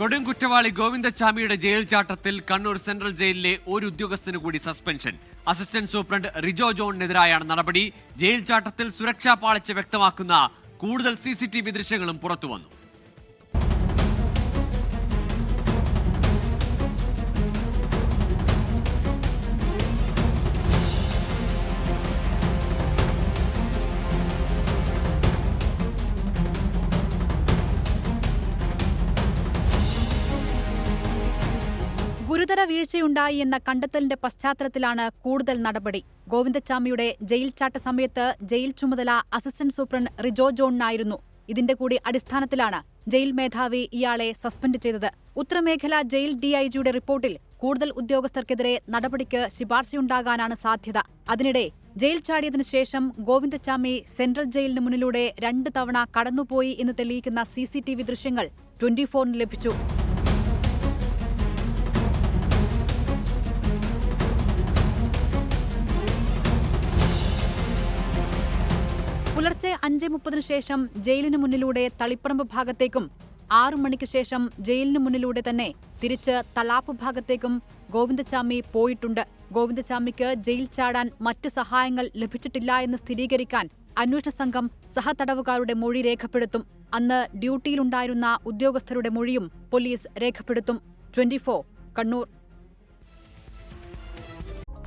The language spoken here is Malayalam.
കൊടുംകുറ്റവാളി ഗോവിന്ദച്ചാമിയുടെ ജയിൽ ചാട്ടത്തിൽ കണ്ണൂർ സെൻട്രൽ ജയിലിലെ ഒരു ഉദ്യോഗസ്ഥന് കൂടി സസ്പെൻഷൻ. അസിസ്റ്റന്റ് സൂപ്രണ്ട് റിജോ ജോണിനെതിരായാണ് നടപടി. ജയിൽ ചാട്ടത്തിൽ സുരക്ഷാ പാളിച്ച വ്യക്തമാക്കുന്ന കൂടുതൽ സി സി ടി വി ദൃശ്യങ്ങളും പുറത്തുവന്നു. ഗുരുതര വീഴ്ചയുണ്ടായി എന്ന കണ്ടെത്തലിന്റെ പശ്ചാത്തലത്തിലാണ് കൂടുതൽ നടപടി. ഗോവിന്ദച്ചാമിയുടെ ജയിൽ ചാട്ട സമയത്ത് ജയിൽ ചുമതല അസിസ്റ്റന്റ് സൂപ്രണ്ട് റിജോ ജോണിനായിരുന്നു. ഇതിന്റെ കൂടി അടിസ്ഥാനത്തിലാണ് ജയിൽ മേധാവി ഇയാളെ സസ്പെൻഡ് ചെയ്തത്. ഉത്തരമേഖല ജയിൽ ഡിഐജിയുടെ റിപ്പോർട്ടിൽ കൂടുതൽ ഉദ്യോഗസ്ഥർക്കെതിരെ നടപടിക്ക് ശുപാർശയുണ്ടാകാനാണ് സാധ്യത. അതിനിടെ ജയിൽ ചാടിയതിനു ശേഷം ഗോവിന്ദച്ചാമി സെൻട്രൽ ജയിലിന് മുന്നിലൂടെ രണ്ട് തവണ കടന്നുപോയി എന്ന് തെളിയിക്കുന്ന സി ദൃശ്യങ്ങൾ ട്വന്റി ഫോറിന് ലഭിച്ചു. പുലർച്ചെ അഞ്ച് മുപ്പതിനു ശേഷം ജയിലിന് മുന്നിലൂടെ തളിപ്പറമ്പ് ഭാഗത്തേക്കും ആറു മണിക്ക് ശേഷം ജയിലിന് മുന്നിലൂടെ തന്നെ തിരിച്ച് തലാപ്പ് ഭാഗത്തേക്കും ഗോവിന്ദച്ചാമി പോയിട്ടുണ്ട്. ഗോവിന്ദച്ചാമിക്ക് ജയിൽ ചാടാൻ മറ്റു സഹായങ്ങൾ ലഭിച്ചിട്ടില്ല എന്ന് സ്ഥിരീകരിക്കാൻ അന്വേഷണ സംഘം സഹതടവുകാരുടെ മൊഴി രേഖപ്പെടുത്തും. അന്ന് ഡ്യൂട്ടിയിലുണ്ടായിരുന്ന ഉദ്യോഗസ്ഥരുടെ മൊഴിയും പോലീസ് രേഖപ്പെടുത്തും. ട്വന്റി കണ്ണൂർ.